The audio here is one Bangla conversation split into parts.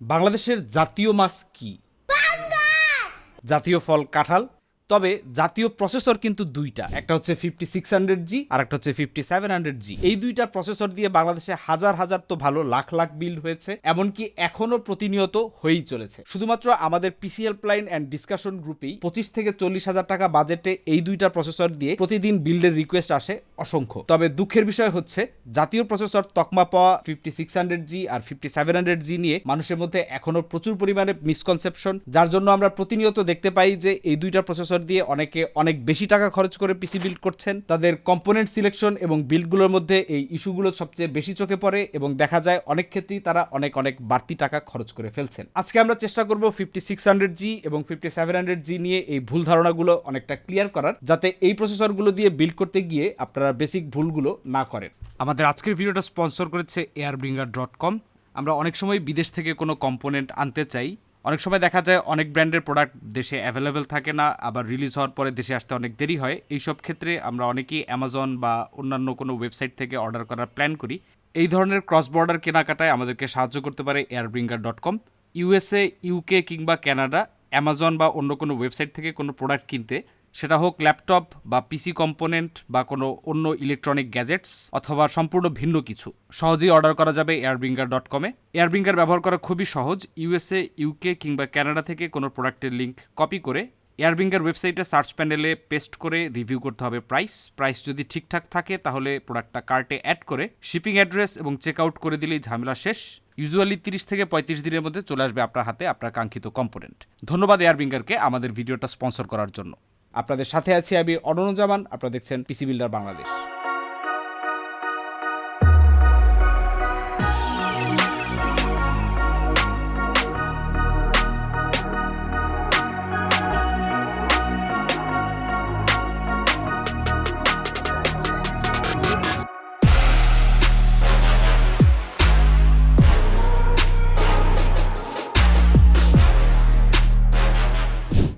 বাংলাদেশের জাতীয় মাছ কি? জাতীয় ফল কাঁঠাল তবে জাতীয় প্রসেসর কিন্তু দুইটা। একটা হচ্ছে ফিফটি সিক্স হান্ড্রেড জি আর একটা হচ্ছে ফিফটি সেভেন হান্ড্রেড জি এই দুইটা প্রসেসর দিয়ে বাংলাদেশে হাজার হাজার তো ভালো লাখ লাখ বিল্ড হয়েছে, এমনকি এখনও প্রতিনিয়ত হয়েই চলেছে। শুধুমাত্র আমাদের পিসিএল প্লাইন অ্যান্ড ডিসকাশন গ্রুপেই পঁচিশ থেকে চল্লিশ হাজার টাকা বাজেটে এই দুইটা প্রসেসর দিয়ে প্রতিদিন বিল্ডের রিকোয়েস্ট আসে অসংখ্য। তবে দুঃখের বিষয় হচ্ছে, জাতীয় প্রসেসর তকমা পাওয়া ফিফটি সিক্স হান্ড্রেড জি আর ফিফটি সেভেন হান্ড্রেড জি নিয়ে মানুষের মধ্যে এখনও প্রচুর পরিমাণে মিসকনসেপশন যার জন্য আমরা প্রতিনিয়ত দেখতে পাই যে এই দুইটা প্রসেসর দিয়ে অনেকে অনেক বেশি টাকা খরচ করে পিসি বিল্ড করছেন। তাদের কম্পোনেন্ট সিলেকশন এবং বিল্ডগুলোর মধ্যে এই ইস্যুগুলো সবচেয়ে বেশি চোখে পড়ে এবং দেখা যায় অনেক ক্ষেত্রেই তারা অনেক অনেক বাড়তি টাকা খরচ করে ফেলছেন। আজকে আমরা চেষ্টা করব ফিফটি সিক্স হান্ড্রেড জি এবং ফিফটি সেভেন হান্ড্রেড জি নিয়ে এই ভুল ধারণাগুলো অনেকটা ক্লিয়ার করার, যাতে এই প্রসেসরগুলো দিয়ে বিল্ড করতে গিয়ে আপনারা বেসিক ভুলগুলো না করেন। আমাদের আজকের ভিডিওটা স্পন্সর করেছে এয়ারব্রিঙ্গার ডট কম আমরা অনেক সময় বিদেশ থেকে কোনো কম্পোনেন্ট আনতে চাই অনেক সময় দেখা যায় অনেক ব্র্যান্ডের প্রোডাক্ট দেশে অ্যাভেলেবেল থাকে না, আবার রিলিজ হওয়ার পরে দেশে আসতে অনেক দেরি হয়। এইসব ক্ষেত্রে আমরা অনেকেই অ্যামাজন বা অন্যান্য কোনো ওয়েবসাইট থেকে অর্ডার করার প্ল্যান করি। এই ধরনের ক্রস বর্ডার কেনাকাটায় আমাদেরকে সাহায্য করতে পারে Airbringr dot com USA UK কিংবা ক্যানাডা অ্যামাজন বা অন্য কোনো ওয়েবসাইট থেকে কোনো প্রোডাক্ট কিনতে সেটা হোক ল্যাপটপ বা পিসি কম্পোনেন্ট বা কোনো অন্য ইলেকট্রনিক গ্যাজেটস অথবা সম্পূর্ণ ভিন্ন কিছু, সহজেই অর্ডার করা যাবে এয়ারবিঙ্গার ডট কমে এয়ারবিঙ্গার ব্যবহার করা খুবই সহজ ইউএসএ ইউকে কিংবা কানাডা থেকে কোনো প্রোডাক্টের লিঙ্ক কপি করে এয়ারবিঙ্গার ওয়েবসাইটে সার্চ প্যানেলে পেস্ট করে রিভিউ করতে হবে প্রাইস প্রাইস যদি ঠিকঠাক থাকে তাহলে প্রোডাক্টটা কার্টে অ্যাড করে শিপিং অ্যাড্রেস এবং চেক আউট করে দিলেই ঝামেলা শেষ। ইউজুয়ালি তিরিশ থেকে পঁয়ত্রিশ দিনের মধ্যে চলে আসবে আপনার হাতে আপনার কাঙ্ক্ষিত কম্পোনেন্ট ধন্যবাদ এয়ারবিঙ্গারকে আমাদের ভিডিওটা স্পন্সর করার জন্য। আপনাদের সাথে আছি আমি অরণজামান আপনারা দেখছেন পিসি বিল্ডার বাংলাদেশ।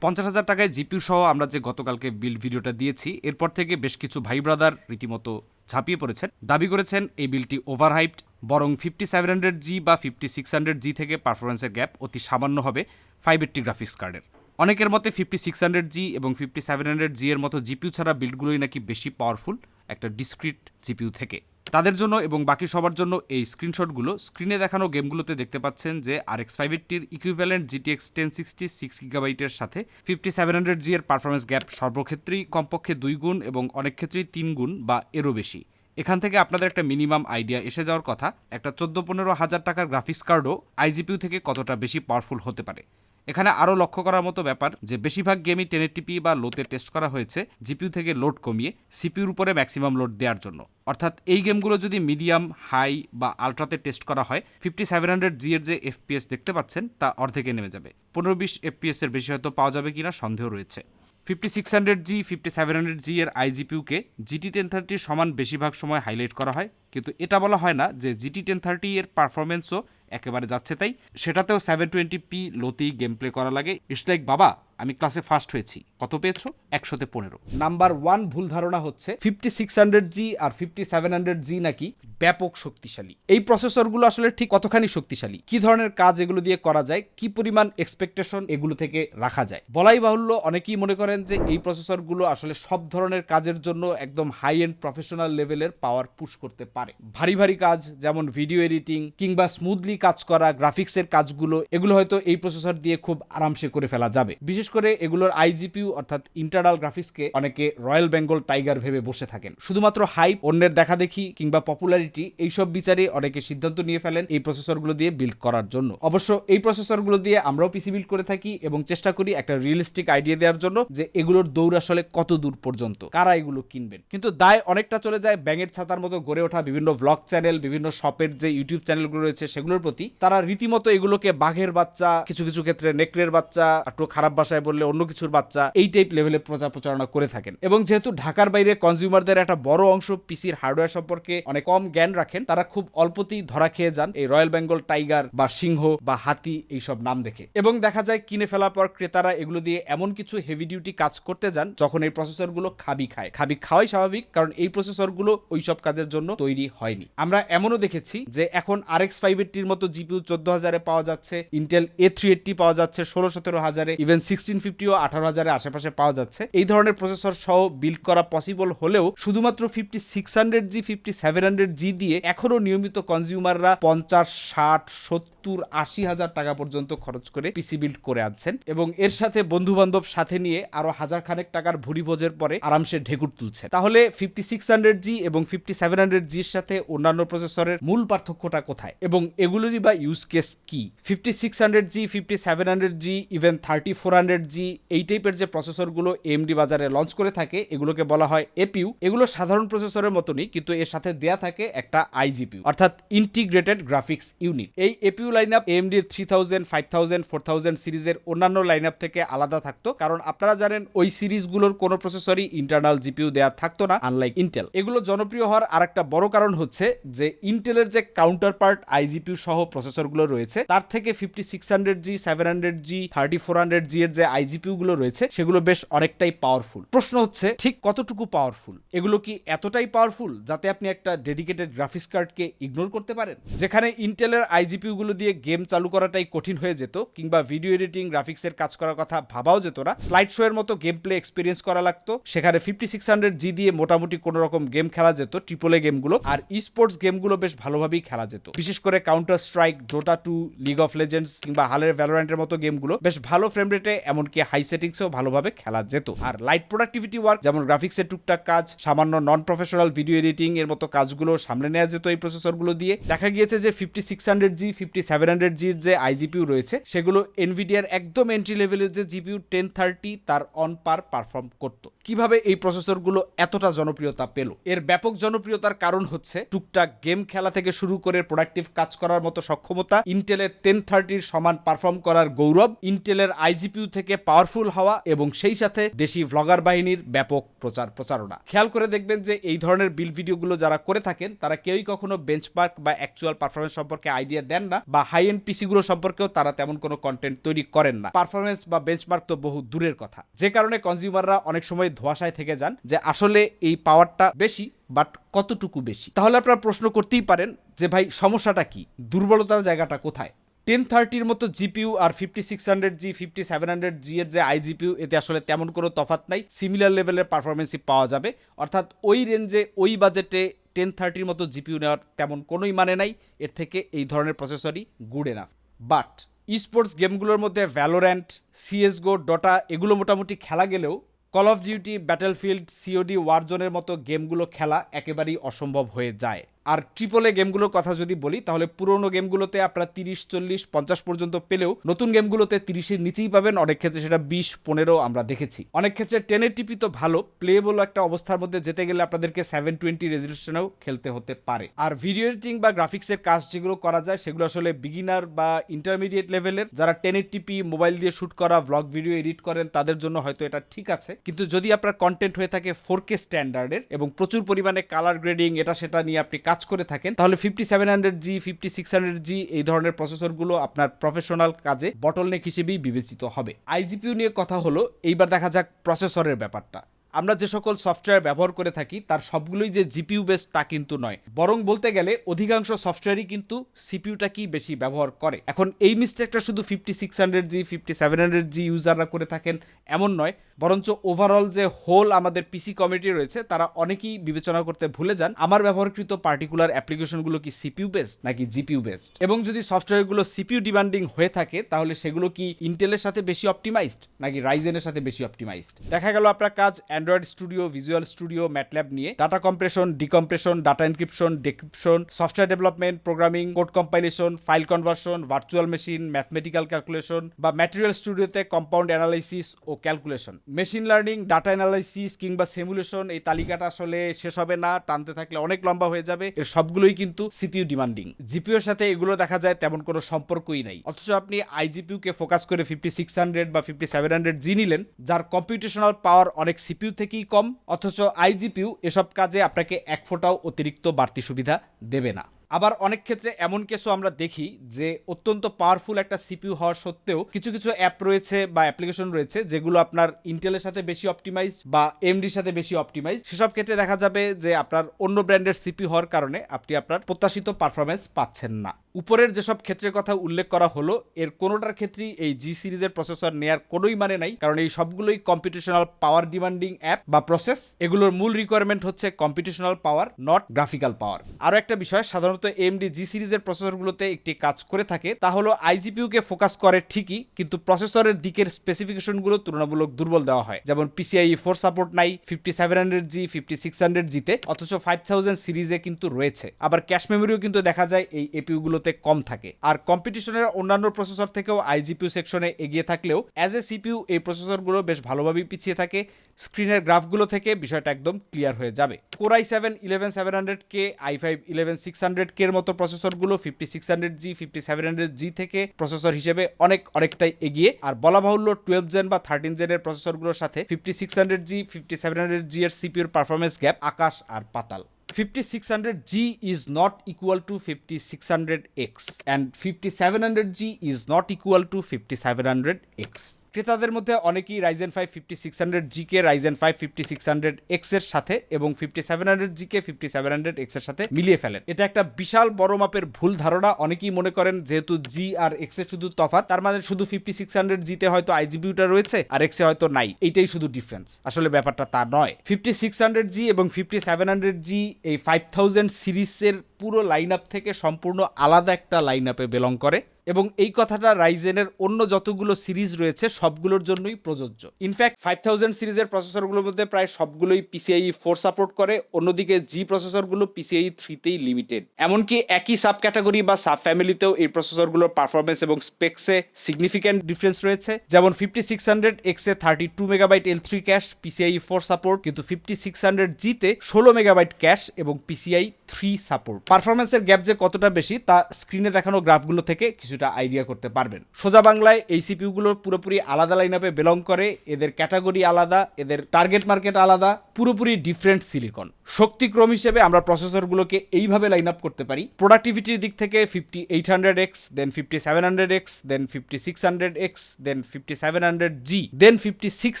পঞ্চাশ হাজার টাকায় জিপিউ সহ আমরা যে গতকালকে বিল ভিডিওটা দিয়েছি, এরপর থেকে বেশ কিছু ভাই ব্রাদার রীতিমতো ঝাঁপিয়ে পড়েছেন। দাবি করেছেন এই বিলটি ওভারহাইপড বরং ফিফটি সেভেন হান্ড্রেড জি বা ফিফটি সিক্স হান্ড্রেড জি থেকে পারফরমেন্সের গ্যাপ অতি সামান্য হবে ফাইভ এইট্টি গ্রাফিক্স কার্ডের অনেকের মতে ফিফটি সিক্স হান্ড্রেড জি এবং ফিফটি সেভেন হান্ড্রেড জি এর মতো জিপিউ ছাড়া বিল্ডগুলোই নাকি বেশি পাওয়ারফুল একটা ডিসক্রিট জিপিউ থেকে। তাদের জন্য এবং বাকি সবার জন্য এই স্ক্রিনশটগুলো স্ক্রিনে দেখানো গেমগুলোতে দেখতে পাচ্ছেন যে R X five এইটটির equivalent GTX ten sixty six গিগাবাইটের সাথে ফিফটি সেভেন হান্ড্রেড জি এর পারফরমেন্স গ্যাপ সর্বক্ষেত্রেই কমপক্ষে দুই গুণ এবং অনেক ক্ষেত্রেই তিন গুণ বা এরও বেশি। এখান থেকে আপনাদের একটা মিনিমাম আইডিয়া এসে যাওয়ার কথা, একটা চোদ্দ পনেরো হাজার টাকার গ্রাফিক্স কার্ডও আইজিপিউ থেকে কতটা বেশি পাওয়ারফুল হতে পারে। এখানে আরও লক্ষ্য করার মতো ব্যাপার যে বেশিরভাগ গেমই টেন টিপি বা লোতে টেস্ট করা হয়েছে জিপিউ থেকে লোড কমিয়ে সিপিউর উপরে ম্যাক্সিমাম লোড দেওয়ার জন্য। অর্থাৎ এই গেমগুলো যদি মিডিয়াম, হাই বা আলট্রাতে টেস্ট করা হয়, ফিফটি সেভেন হান্ড্রেড জি এর যে এফপিএস দেখতে পাচ্ছেন তা অর্ধেকে নেমে যাবে। পনেরো বিশ এফপিএস এর বেশি হয়তো পাওয়া যাবে কিনা সন্দেহ রয়েছে। Fifty six hundred G, fifty seven hundred G এর আইজিপিউকে জিটি টেন থার্টির সমান বেশিরভাগ সময় হাইলাইট করা হয়। কিন্তু এটা বলা হয় না যে জিটি টেন থার্টি এর পারফরমেন্সও একেবারে যাচ্ছে তাই। সেটাতেও সেভেন টোয়েন্টি পি লোতেই গেম প্লে করা লাগে। ইটস লাইক বাবা, আমি ক্লাসে ফার্স্ট হয়েছি। কত পেয়েছ? একশোতে পনেরো। নাম্বার ওয়ান ভুল ধারণা হচ্ছে ফিফটি সিক্স হান্ড্রেড জি আর ফিফটি সেভেন হান্ড্রেড জি নাকি ব্যাপক শক্তিশালী। এই প্রসেসরগুলো আসলে ঠিক কতখানি শক্তিশালী? কি ধরনের কাজ এগুলো দিয়ে করা যায়? কি পরিমাণ এক্সপেকটেশন এগুলো থেকে রাখা যায়? বলাই বাহুল্য, অনেকেই মনে করেন যে এই প্রসেসরগুলো আসলে সব ধরনের কাজের জন্য একদম হাই এন্ড প্রফেশনাল লেভেলের পাওয়ার পুশ করতে পারে। ভারী ভারী কাজ, যেমন ভিডিও এডিটিং কিংবা স্মুথলি কাজ করা গ্রাফিক্সের কাজগুলো, এগুলো হয়তো এই প্রসেসর দিয়ে খুব আরামসে করে ফেলা যাবে। বিশেষ করে এগুলোর আইজিপিউ অর্থাৎ ইন্টারনাল গ্রাফিক্সকে অনেকে রয়্যাল বেঙ্গল টাইগার ভেবে বসে থাকেন। শুধুমাত্র হাইপ অন্যের দেখা দেখি কিংবা পপুলারিটি এইসব বিচারে অনেকে সিদ্ধান্ত নিয়ে ফেলেন এই প্রসেসরগুলো দিয়ে বিল্ড করার জন্য। অবশ্য এই প্রসেসরগুলো দিয়ে আমরাও পিসি বিল্ড করে থাকি এবং চেষ্টা করি একটা রিয়েলিস্টিক আইডিয়া দেওয়ার জন্য যে এগুলোর দৌড় আসলে কত দূর পর্যন্ত, কারা এগুলো কিনবেন। কিন্তু দায় অনেকটা চলে যায় ব্যাঙের ছাতার মতো গড়ে ওঠা বিভিন্ন ব্লগ চ্যানেল বিভিন্ন শপের যে ইউটিউব চ্যানেলগুলো রয়েছে, সেগুলোর প্রতি তারা রীতিমতো এগুলোকে বাঘের বাচ্চা, কিছু কিছু ক্ষেত্রে নেকড়ের বাচ্চা একটু খারাপ ভাষায় বললে অন্য কিছুর বাচ্চা, এই টাইপ লেভেলে প্রচার প্রচারণা করে থাকেন। এবং যেহেতু ঢাকার বাইরে কনজিউমারদের একটা বড় অংশ পিসির হার্ডওয়্যার সম্পর্কে অনেক কম জ্ঞান রাখেন, তারা খুব অল্পতেই ধরা খেয়ে যান এই রয়্যাল বেঙ্গল টাইগার বা সিংহ বা হাতি এইসব নাম দেখে। এবং দেখা যায় কিনে ফেলার পর ক্রেতারা এগুলো দিয়ে এমন কিছু হেভি ডিউটি কাজ করতে যান, যখন এই প্রসেসরগুলো খাবি খায়। খাবি খাওয়াই স্বাভাবিক, কারণ এই প্রসেসরগুলো ওইসব কাজের জন্য তৈরি হয়নি। আমরা এমনও দেখেছি যে এখন আর এক্স ফাইভ মতো মতো জিপিউ চোদ্দ হাজারে পাওয়া যাচ্ছে ইন্টেল এ থ্রি এইটটি পাওয়া যাচ্ছে, ষোলো সতেরো হাজারে ইভেন সিক্সটিন ফিফটিও আঠারো হাজারের আশেপাশে পাওয়া যাচ্ছে। এই ধরনের প্রসেসর সহ বিল্ড করা পসিবল হলেও শুধুমাত্র fifty six hundred G fifty seven hundred G দিয়ে এখনও নিয়মিত কনজিউমাররা পঞ্চাশ, ষাট, সত্তর, আশি হাজার টাকা পর্যন্ত খরচ করে পিসি বিল্ড করে আনছেন এবং এর সাথে বন্ধু বান্ধব সাথে নিয়ে আরও হাজার খানেক টাকার ভুরি ভোজের পরে আরামসে ঢেকুর তুলছে তাহলে ফিফটি সিক্স হান্ড্রেড জি এবং ফিফটি সেভেন হান্ড্রেড জির সাথে অন্যান্য প্রসেসরের মূল পার্থক্যটা কোথায়? এবং এগুলোরই বা ইউজ কেস কি? Fifty six hundred G fifty seven hundred G even thirty four hundred G এই টাইপের যে প্রসেসরগুলো এমডি বাজারে লঞ্চ করে থাকে, এগুলোকে বলা হয় এপিউ এগুলো সাধারণ প্রসেসরের মতনই, কিন্তু এর সাথে দেয়া থাকে একটা আইজিপিউ অর্থাৎ ইন্টিগ্রেটেড গ্রাফিক্স ইউনিট এই APU line up এমডির three thousand five thousand four thousand সিরিজের অন্যান্য লাইন আপ থেকে আলাদা থাকতো, কারণ আপনারা জানেন ওই সিরিজগুলোর কোনো প্রসেসরই ইন্টারনাল জিপিউ দেওয়া থাকতো না আনলাইক ইন্টেল এগুলো জনপ্রিয় হওয়ার আরেকটা বড় কারণ হচ্ছে যে ইন্টেলের যে কাউন্টার পার্ট আইজিপিউ সহ প্রসেসরগুলো রয়েছে। তার থেকে fifty six hundred G seven hundred G thirty four hundred G এর যে আইজিপিউ গুলো রয়েছে, সেগুলো বেশ অনেকটাই পাওয়ারফুল প্রশ্ন হচ্ছে, ঠিক কতটুকু পাওয়ারফুল এগুলো কি এতটাই পাওয়ারফুল যাতে আপনি একটা ডেডিকেটেড গ্রাফিক্স কার্ডকে ইগনোর করতে পারেন? যেখানে ইন্টেলের আইজিপিউ গুলো দিয়ে গেম চালু করাটাই কঠিন হয়ে যেত, কিংবা ভিডিও এডিটিং গ্রাফিক্সের কাজ করার কথা ভাবাও যেত না। স্লাইড শো এর মতো গেম প্লে এক্সপিরিয়েন্স করা লাগতো, সেখানে ফিফটি সিক্স হান্ড্রেড জি দিয়ে মোটামুটি কোনো রকম গেম খেলা যেত ট্রিপল এ গেমগুলো আর ই স্পোর্টস গেমগুলো বেশ ভালোভাবেই খেলা যেত। বিশেষ করে counter strike Dota two League of Legends কিংবা হালের ভ্যালোরেন্টের মতো গেমগুলো বেশ ভালো ফ্রেম রেটে এমনকি হাই সেটিংসেও ভালোভাবে খেলা যেত। আর লাইট প্রোডাক্টিভিটি ওয়ার্ক যেমন গ্রাফিক্সের টুকটাক কাজ, সামান্য নন প্রফেশনাল ভিডিও এডিটিং এর মতো কাজগুলো সামলে নেওয়া যেত এই প্রসেসরগুলো দিয়ে। দেখা গিয়েছে যে fifty six hundred G fifty seven hundred জির যে আইজিপিউ রয়েছে, সেগুলো এনভিডিয়ার একদম এন্ট্রি লেভেলের যে জিপিউ টেন থার্টি তার অন পার পারফর্ম করতো। কীভাবে এই প্রসেসরগুলো এতটা জনপ্রিয়তা পেল? এর ব্যাপক জনপ্রিয়তার কারণ হচ্ছে টুকটাক গেম খেলা থেকে শুরু করে প্রোডাক্টিভ কাজ করার মতো সক্ষমতা, ইন্টেলের টেন থার্টির সমান পারফর্ম করার গৌরব, ইন্টেলের আইজিপিউ থেকে পাওয়ারফুল হওয়া এবং সেই সাথে দেশি ভ্লগার বাহিনীর ব্যাপক প্রচার প্রচারণা। খেয়াল করে দেখবেন যে এই ধরনের বিল ভিডিওগুলো যারা করে থাকেন, তারা কেউই কখনো বেঞ্চমার্ক বা অ্যাকচুয়াল পারফরমেন্স সম্পর্কে আইডিয়া দেন না বা হাই এন্ড পিসিগুলো সম্পর্কেও তারা তেমন কোনো কন্টেন্ট তৈরি করেন না। পারফরমেন্স বা বেঞ্চমার্ক তো বহু দূরের কথা। যে কারণে কনজিউমাররা অনেক সময় ধোয়াশায় থেকে যান যে আসলে এই পাওয়ারটা বেশি, বাট কতটুকু বেশি? তাহলে আপনারা প্রশ্ন করতেই পারেন যে ভাই, সমস্যাটা কি? দুর্বলতার জায়গাটা কোথায়? টেন থার্টির মতো জিপিউ আর fifty six hundred G, fifty seven hundred G এর যে আইজিপিউ এতে আসলে তেমন কোনো তফাত নাই। সিমিলার লেভেলের পারফরমেন্সই পাওয়া যাবে। অর্থাৎ ওই রেঞ্জে, ওই বাজেটে টেন থার্টির মতো জিপিউ নেওয়ার তেমন কোনোই মানে নাই। এর থেকে এই ধরনের প্রসেসরই গুড এনাফ বাট স্পোর্টস গেমগুলোর মধ্যে ভ্যালোর্যান্ট সিএসগো ডটা এগুলো মোটামুটি খেলা গেলেও call of duty Battlefield COD ওয়ারজোনের মতো গেমগুলো খেলা একেবারেই অসম্ভব হয়ে যায়। আর ট্রিপল এ গেমগুলোর কথা যদি বলি, তাহলে পুরোনো গেমগুলোতে আপনারা তিরিশ, চল্লিশ, পঞ্চাশ পর্যন্ত পেলেও নতুন গেমগুলোতে তিরিশের নিচেই পাবেন। অনেক ক্ষেত্রে সেটা বিশ, পনেরো আমরা দেখেছি। অনেক ক্ষেত্রে টেনের টিপি তো ভালো প্লেবল একটা অবস্থার মধ্যে যেতে গেলে আপনাদেরকে সেভেন টোয়েন্টি রেজলিউশনেও খেলতে হতে পারে। আর ভিডিও এডিটিং বা গ্রাফিক্সের কাজ যেগুলো করা যায়, সেগুলো আসলে বিগিনার বা ইন্টারমিডিয়েট লেভেলের যারা টেনের টিপি মোবাইল দিয়ে শুট করা ব্লগ ভিডিও এডিট করেন, তাদের জন্য হয়তো এটা ঠিক আছে। কিন্তু যদি আপনার কন্টেন্ট হয়ে থাকে ফোর কে স্ট্যান্ডার্ডের এবং প্রচুর পরিমাণে কালার গ্রেডিং এটা, সেটা নিয়ে আপনি কাজ করে থাকেন, তাহলে fifty seven hundred G fifty six hundred G এই ধরনের প্রসেসরগুলো আপনার প্রফেশনাল কাজে বটলনেক হিসেবেই বিবেচিত হবে। আইজিপিউ নিয়ে কথা হলো, এইবার দেখা যাক প্রসেসরের ব্যাপারটা। আমরা যে সকল সফটওয়্যার ব্যবহার করে থাকি, তার সবগুলোই যে জিপিউ বেস তা কিন্তু নয়। বরং বলতে গেলে, অধিকাংশ সফটওয়্যারই কিন্তু সিপিউটাকেই বেশি ব্যবহার করে। এখন এই মিস্টেকটা শুধু fifty six hundred G fifty seven hundred G ইউজাররা করে থাকেন, এমন নয়। বরঞ্চ ওভারঅল যে হোল আমাদের পিসি কমিটি রয়েছে, তারা অনেকেই বিবেচনা করতে ভুলে যান, আমার ব্যবহারকৃত পার্টিকুলার অ্যাপ্লিকেশনগুলো কি সিপিউ বেসড নাকি জিপিউ বেসড এবং যদি সফটওয়্যারগুলো সিপিউ ডিমান্ডিং হয়ে থাকে, তাহলে সেগুলো কি ইন্টেলের সাথে বেশি অপটিমাইজড নাকি রাইজেনের সাথে বেশি অপটিমাইজড দেখা গেল আপনার কাজ Android studio visual studio MATLAB নিয়ে data compression decompression data encryption decryption software development programming code compilation file conversion virtual machine mathematical calculation বা ম্যাটেরিয়াল স্টুডিওতে কম্পাউন্ড অ্যানালাইসিস ও calculation machine learning data analysis কিংবা সিমুলেশন এই তালিকাটা আসলে শেষ হবে না, টানতে থাকলে অনেক লম্বা হয়ে যাবে। এর সবগুলোই কিন্তু সিপিইউ ডিমান্ডিং জিপিওর সাথে এগুলো দেখা যায়, তেমন কোনো সম্পর্কই নাই। অথচ আপনি আইজিপিউ কে ফোকাস করে ফিফটি সিক্স হান্ড্রেড বা ফিফটি সেভেন হান্ড্রেড জি নিলেন, যার কম্পিউটেশনাল পাওয়ার অনেক সিপিইউ থেকেই কম, অথচ আইজিপিউ এসব কাজে আপনাকে এক ফোঁটাও অতিরিক্ত বাড়তি সুবিধা দেবে না। আবার অনেক ক্ষেত্রে এমন কেসও আমরা দেখি যে অত্যন্ত পাওয়ারফুল একটা সিপিইউ হওয়া সত্ত্বেও কিছু কিছু অ্যাপ রয়েছে বা অ্যাপ্লিকেশন রয়েছে যেগুলো আপনার ইন্টেলের সাথে বেশি অপটিমাইজ বা এমডির সাথে বেশি অপটিমাইজ সেসব ক্ষেত্রে দেখা যাবে যে আপনার অন্য ব্র্যান্ডের সিপি হওয়ার কারণে আপনি আপনার প্রত্যাশিত পারফরমেন্স পাচ্ছেন না। উপরের যেসব ক্ষেত্রের কথা উল্লেখ করা হলো, এর কোনোটার ক্ষেত্রেই এই জি সিরিজের প্রসেসর নেয়ার কোনোই মানে নাই, কারণ এই সবগুলোই কম্পিটিশনাল পাওয়ার ডিমান্ডিং অ্যাপ বা প্রসেস এগুলোর মূল রিকোয়ারমেন্ট হচ্ছে computational power not graphical power আরও একটা বিষয়, সাধারণত এমডি জি সিরিজের প্রসেসরগুলোতে একটি কাজ করে থাকে, তা হলো আইজিপিউকে ফোকাস করে ঠিকই, কিন্তু প্রসেসরের দিকের স্পেসিফিকেশনগুলো তুলনামূলক দুর্বল দেওয়া হয়। যেমন পিসিআই ফোর সাপোর্ট নাই fifty seven hundred G fifty six hundred জিতে অথচ ফাইভ থাউজেন্ড সিরিজে কিন্তু রয়েছে। আবার ক্যাশ মেমোরিও কিন্তু দেখা যায় এই এপিউগুলোতে কম থাকে। আর কম্পিটিশনের অন্যান্য প্রসেসর থেকেও আইজিপিউ সেকশনে এগিয়ে থাকলেও অ্যাজ এ সিপিউ এই প্রসেসরগুলো বেশ ভালোভাবেই পিছিয়ে থাকে। স্ক্রিনের গ্রাফগুলো থেকে বিষয়টা একদম ক্লিয়ার হয়ে যাবে। Core i seven eleven seven hundred K I five eleven six hundred K এর মতো প্রসেসরগুলো fifty six hundred G fifty seven hundred G থেকে প্রসেসর হিসেবে অনেক, অনেকটাই এগিয়ে। আর বলা বাহুল্য টুয়েলভ জেন বা থার্টিন জেনের প্রসেসরগুলোর সাথে fifty six hundred G fifty seven hundred G এর সিপিউর পারফরমেন্স গ্যাপ আকাশ আর পাতাল। 5600G is not equal to 5600X and 5700G is not equal to 5700X ক্রেতাদের মধ্যে অনেকেই Ryzen five fifty six hundred GK Ryzen five fifty six hundred এক্সের সাথে এবং ফিফটি সেভেন হান্ড্রেড জিকে ফিফটি সেভেন হান্ড্রেড এক্সের সাথে মিলিয়ে ফেলেন। এটা একটা বিশাল বড় মাপের ভুল ধারণা। অনেকেই মনে করেন যেহেতু জি আর এক্সের শুধু তফাৎ, তার মানে শুধু ফিফটি সিক্স হান্ড্রেড জিতে হয়তো আইজিবিউটা রয়েছে আর এক্সে হয়তো নাই। এইটাই শুধু ডিফারেন্স আসলে ব্যাপারটা তা নয়। ফিফটি সিক্স হান্ড্রেড জি এবং ফিফটি সেভেন হান্ড্রেড জি এই ফাইভ থাউজেন্ড সিরিজের পুরো লাইন আপ থেকে সম্পূর্ণ আলাদা একটা লাইন আপে বিলং করে। এবং এই কথাটা রাইজেনের অন্য যতগুলো সিরিজ রয়েছে, সবগুলোর জন্যই প্রযোজ্য। ইনফ্যাক্ট ফাইভ থাউজেন্ড সিরিজের প্রসেসরগুলোর মধ্যে প্রায় সবগুলোই পিসিআই ফোর সাপোর্ট করে, অন্যদিকে জি প্রসেসরগুলো পিসিআই থ্রিতেই লিমিটেড এমনকি একই সাব ক্যাটাগরি বা সাব ফ্যামিলিতেও এই প্রসেসরগুলোর পারফরমেন্স এবং স্পেক্সে সিগনিফিক্যান্ট ডিফারেন্স রয়েছে। যেমন ফিফটি সিক্স হান্ড্রেড এক্সে thirty two megabyte L three cache PCI four support কিন্তু ফিফটি সিক্স হান্ড্রেড জিতে ষোলো মেগাবাইট ক্যাশ এবং পিসিআই থ্রি সাপোর্ট পারফরমেন্সের গ্যাপ যে কতটা বেশি, তা স্ক্রিনে দেখানো গ্রাফগুলো থেকে কিছুটা আইডিয়া করতে পারবেন। সোজা বাংলায় এই সিপিউগুলো পুরোপুরি আলাদা লাইন আপে বিলং করে, এদের ক্যাটাগরি আলাদা, এদের টার্গেট মার্কেট আলাদা, পুরোপুরি ডিফারেন্ট সিলিকন শক্তিক্রম হিসেবে আমরা প্রসেসরগুলোকে এইভাবে লাইন আপ করতে পারি। প্রোডাক্টিভিটির দিক থেকে fifty eight hundred X then fifty seven hundred X then fifty six hundred X then fifty seven hundred G then fifty six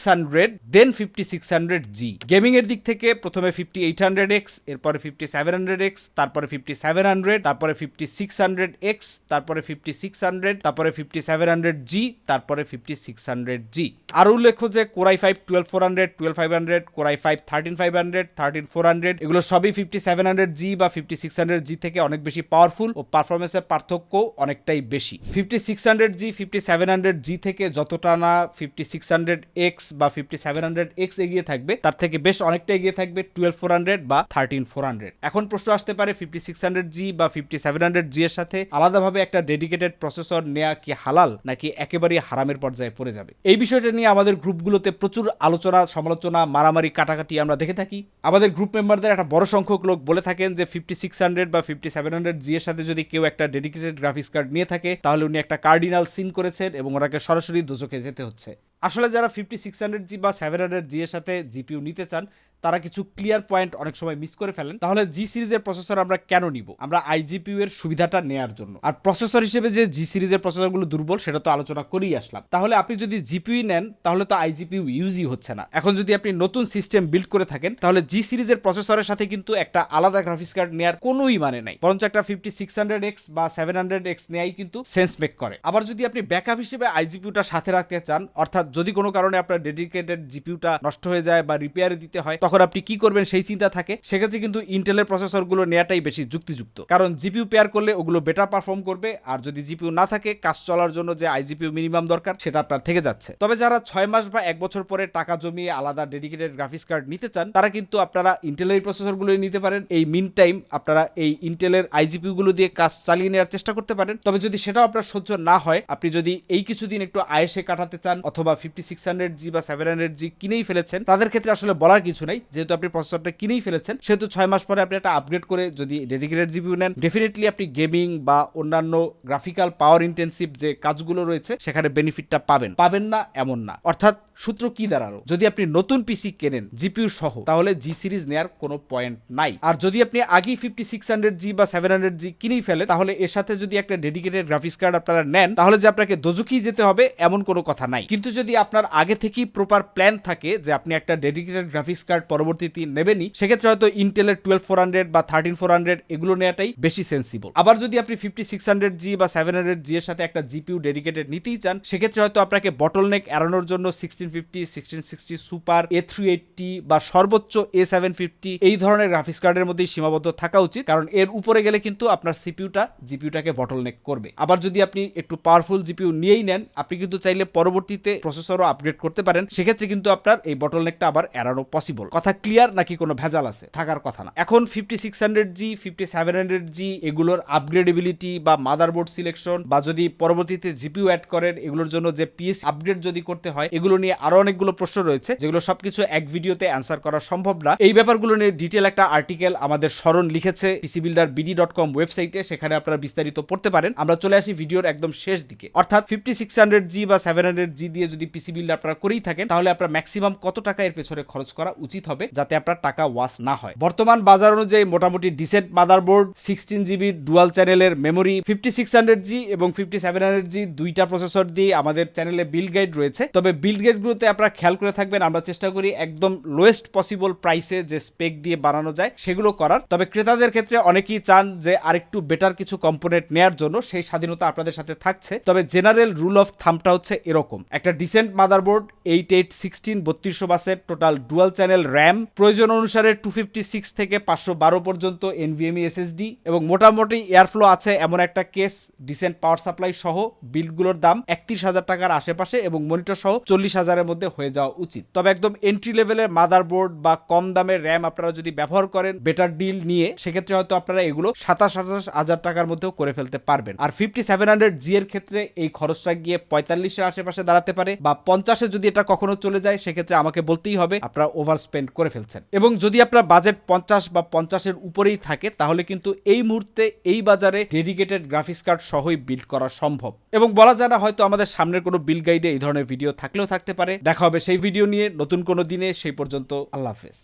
hundred then fifty six hundred G gaming এর দিক থেকে প্রথমে ফিফটি এইট হান্ড্রেড এক্স এরপরে ফিফটি সেভেন হান্ড্রেড এক্স তারপরে ফিফটি সেভেন হান্ড্রেড তারপরে ফিফটি সিক্স হান্ড্রেড এক্স তারপরে ফিফটি সিক্স হান্ড্রেড তারপরে ফিফটি সেভেন হান্ড্রেড জি তারপরে ফিফটি সিক্স হান্ড্রেড জি আরও উল্লেখ্য যে core i five twelve four hundred twelve five hundred core i five thirteen five hundred thirteen four hundred এগুলো সবই ফিফটি সেভেন হান্ড্রেড জি বা ফিফটি সিক্স হান্ড্রেড জি থেকে অনেক বেশি পাওয়ারফুল ও পারফরমেন্সের পার্থক্য অনেকটাই বেশি। Fifty six hundred G fifty seven hundred G থেকে যতটা না ফিফটি সিক্স হান্ড্রেড এক্স বা ফিফটি সেভেন হান্ড্রেড এক্স এগিয়ে থাকবে, তার থেকে বেশ অনেকটা এগিয়ে থাকবে টুয়েলভ ফোর হান্ড্রেড বা থার্টিন ফোর হান্ড্রেড এখন প্রশ্ন আসতে পারে ফিফটি সিক্স হান্ড্রেড জি বা ফিফটি সেভেন হান্ড্রেড জি এর সাথে আলাদাভাবে একটা ডেডিকেটেড প্রসেসর নেওয়া কি হালাল নাকি একেবারেই হারামের পর্যায়ে পড়ে যাবে? এই বিষয়টা নিয়ে আমাদের গ্রুপগুলোতে প্রচুর আলোচনা, সমালোচনা, মারামারি, কাটাকাটি আমরা দেখে থাকি। আমাদের গ্রুপ মেম্বারদের একটা বড় সংখ্যক লোক বলে থাকেন যে ফিফটি সিক্স হান্ড্রেড বা ফিফটি সেভেন হান্ড্রেড জি এর সাথে যদি কেউ একটা ডেডিকেটেড গ্রাফিক্স কার্ড নিয়ে থাকে, তাহলে উনি একটা কার্ডিনাল সিন করেছেন এবং ওনাকে সরাসরি দুচোখে যেতে হচ্ছে। আসলে যারা ফিফটি সিক্স হান্ড্রেড জি বা সেভেন হান্ড্রেড জি এর সাথে জিপিউ নিতে চান তারা কিছু ক্লিয়ার পয়েন্ট অনেক সময় মিস করে ফেলেন। তাহলে জি সিরিজের প্রসেসর আমরা কেন নিব? আমরা আইজিপিউ এর সুবিধাটা নেয়ার জন্য। আর প্রসেসর হিসেবে যে জি সিরিজের প্রসেসরগুলো দুর্বল, সেটা তো আলোচনা করেই আসলাম। তাহলে আপনি যদি জিপিউ নেন, তাহলে তো আইজিপিউ ইউজই হচ্ছে না। এখন যদি আপনি নতুন সিস্টেম বিল্ড করে থাকেন, তাহলে জি সিরিজের প্রসেসরের সাথে কিন্তু একটা আলাদা গ্রাফিক্স কার্ড নেওয়ার কোনোই মানে নাই। বরঞ্চ একটা ফিফটি সিক্স হান্ড্রেড এক্স বা সেভেন হান্ড্রেড এক্স নেয়াই কিন্তু সেন্স মেক করে। আবার যদি আপনি ব্যাকআপ হিসেবে আইজিপিউটা সাথে রাখতে চান, অর্থাৎ যদি কোনো কারণে আপনার ডেডিকেটেড জিপিউটা নষ্ট হয়ে যায় বা রিপেয়ারে দিতে হয় তখন আপনি কি করবেন সেই চিন্তা থাকে। সেক্ষেত্রে কিন্তু ইন্টেলের প্রসেসরগুলো নেওয়াটাই বেশি যুক্তিযুক্ত। কারণ জিপিউ পেয়ার করলে ওগুলো বেটার পারফর্ম করবে, আর যদি জিপিউ না থাকে, কাজ চলার জন্য যে আইজিপিউ মিনিমাম দরকার, সেটা আপনার থেকে যাচ্ছে। তবে যারা ছয় মাস বা এক বছর পরে টাকা জমিয়ে আলাদা ডেডিকেটেড গ্রাফিক্স কার্ড নিতে চান, তারা কিন্তু আপনারা ইন্টেলের প্রসেসরগুলো নিতে পারেন। এই মিন টাইম আপনারা এই ইন্টেলের আইজিপিউ গুলো দিয়ে কাজ চালিয়ে নেওয়ার চেষ্টা করতে পারেন। তবে যদি সেটাও আপনার সহ্য না হয়, আপনি যদি এই কিছুদিন একটু আয়েসে কাটাতে চান, অথবা ফিফটি সিক্স হান্ড্রেড জি বা সেভেন হান্ড্রেড জি কিনেই ফেলেছেন, তাদের ক্ষেত্রে আসলে বলার কিছু নাই। যেহেতু আপনি প্রসেসরটা কিনেই ফেলেছেন, সেহেতু ছয় মাস পরে আপনি একটা আপগ্রেড করে যদি ডেডিকেটেড জিপিউ নেন ডেফিনেটলি আপনি গেমিং বা অন্যান্য গ্রাফিক্যাল পাওয়ার ইন্টেন্সিভ যে কাজগুলো রয়েছে, সেখানে বেনিফিটটা পাবেন। পাবেন না, এমন না। অর্থাৎ সূত্র কি দাঁড়াল? যদি আপনি নতুন পিসি কেনেন জিপিউ সহ, তাহলে জি সিরিজ নেয়ার কোনো পয়েন্ট নাই। আর যদি আপনি আগেই ফিফটি সিক্স হান্ড্রেড জি বা সেভেন হান্ড্রেড জি কিনেই ফেলেন, তাহলে এর সাথে যদি একটা ডেডিকেটেড গ্রাফিক্স কার্ড আপনারা নেন, তাহলে যে আপনাকে দোজুকি যেতে হবে, এমন কোনো কথা নাই। কিন্তু যদি আপনার আগে থেকেই প্রপার প্ল্যান থাকে যে আপনি একটা ডেডিকেটেড গ্রাফিক্স কার্ড পরবর্তীতে নেবেনই, সেক্ষেত্রে হয়তো ইন্টেলের টুয়েলভ ফোর হান্ড্রেড বা থার্টিন ফোর হান্ড্রেড এগুলো নেওয়াটাই বেশি সেন্সিবল আবার যদি আপনি ফিফটি সিক্স হান্ড্রেড জি বা সেভেন হান্ড্রেড জি এর সাথে একটা জিপিউ ডেডিকেটেড নিতেই চান, সেক্ষেত্রে হয়তো আপনাকে বটল নেক এড়ানোর জন্য sixteen fifty sixteen sixty super A three eighty বা সর্বোচ্চ এ সেভেন ফিফটি এই ধরনের গ্রাফিক্স কার্ডের মধ্যেই সীমাবদ্ধ থাকা উচিত, কারণ এর উপরে গেলে কিন্তু আপনার সিপিউটা জিপিউটাকে বটল নেক করবে। আবার যদি আপনি একটু পাওয়ারফুল জিপিউ নিয়েই নেন, আপনি কিন্তু চাইলে পরবর্তীতে প্রসেসরও আপগ্রেড করতে পারেন, সেক্ষেত্রে কিন্তু আপনার এই বটল নেকটা আবার এড়ানো পসিবল কথা ক্লিয়ার নাকি কোনো ভেজাল আছে? থাকার কথা না। এখন fifty six hundred G fifty seven hundred G এগুলোর আপগ্রেডেবিলিটি বা মাদারবোর্ড সিলেকশন বা যদি পরবর্তীতে জিপিউ অ্যাড করেন, এগুলোর জন্য যে পিএস আপগ্রেড যদি করতে হয়, এগুলো নিয়ে আরও অনেকগুলো প্রশ্ন রয়েছে, যেগুলো সবকিছু এক ভিডিওতে অ্যান্সার করা সম্ভব না। এই ব্যাপারগুলো নিয়ে ডিটেল একটা আর্টিকেল আমাদের স্মরণ লিখেছে PC builder BD dot com ওয়েবসাইটে সেখানে আপনারা বিস্তারিত পড়তে পারেন। আমরা চলে আসি ভিডিওর একদম শেষ দিকে। অর্থাৎ ফিফটি সিক্স হান্ড্রেড জি বা সেভেন হান্ড্রেড জি দিয়ে যদি পিসি বিল্ড আপনারা করেই থাকেন, তাহলে আপনার ম্যাক্সিমাম কত টাকা এর পেছনে খরচ করা উচিত হবে যাতে আপনার টাকা ওয়াস না হয়। বর্তমান বাজার অনুযায়ী মোটামুটি decent motherboard sixteen GB dual চ্যানেলের memory fifty six hundred G এবং ফিফটি সেভেন হান্ড্রেড জি দুইটা প্রসেসর দিয়ে আমাদের চ্যানেলে বিল গাইড রয়েছে। তবে বিল গাইডগুলোতে আপনারা খেয়াল করে থাকবেন, আমরা চেষ্টা করি একদম লোয়েস্ট পসিবল প্রাইসে যে স্পেক দিয়ে বানানো যায়, সেগুলো করার। তবে ক্রেতাদের ক্ষেত্রে অনেকেই চান যে আরেকটু বেটার কিছু কম্পোনেন্ট নেয়ার জন্য, সেই স্বাধীনতা আপনাদের সাথে থাকছে। তবে জেনারেল রুল অফ থামটা হচ্ছে এরকম। একটা decent motherboard eight eight sixteen বত্রিশশো বাসের টোটাল ডুয়াল চ্যানেল র্যাম প্রয়োজন অনুসারে টু ফিফটি সিক্স থেকে পাঁচশো বারো পর্যন্ত এনভিএমই এসএসডি এবং মোটামুটি এয়ারফ্লো আছে এমন একটা কেস ডিসেন্ট পাওয়ার সাপ্লাই সহ বিলগুলোর দাম একত্রিশ হাজার টাকার আশেপাশে এবং মনিটর সহ চল্লিশ হাজারের মধ্যে হয়ে যাওয়া উচিত। তবে একদম এন্ট্রি লেভেলের মাদারবোর্ড বা কম দামের র্যাম আপনারা যদি ব্যবহার করেন বেটার ডিল নিয়ে, সেক্ষেত্রে হয়তো আপনারা এগুলো সাতাশ সাতাশ হাজার টাকার মধ্যেও করে ফেলতে পারবেন। আর ফিফটি সেভেন হান্ড্রেড জি এর ক্ষেত্রে এই খরচটা গিয়ে পঁয়তাল্লিশের আশেপাশে দাঁড়াতে পারে বা পঞ্চাশে যদি এটা কখনো চলে যায়, সেক্ষেত্রে আমাকে বলতেই হবে, আপনারা ওভার স্পেন্ড করে ফেলছেন। এবং যদি আপনার বাজেট পঞ্চাশ বা পঞ্চাশের উপরেই থাকে, তাহলে কিন্তু এই মুহূর্তে এই বাজারে ডেডিকেটেড গ্রাফিক্স কার্ড সহই বিল্ড করা সম্ভব। এবং বলা যায় না, হয়তো আমাদের সামনের কোনো বিল গাইডে এই ধরনের ভিডিও থাকলেও থাকতে পারে। দেখা হবে সেই ভিডিও নিয়ে। নতুন কোনো দিনে সেই পর্যন্ত আল্লাহ হাফেজ।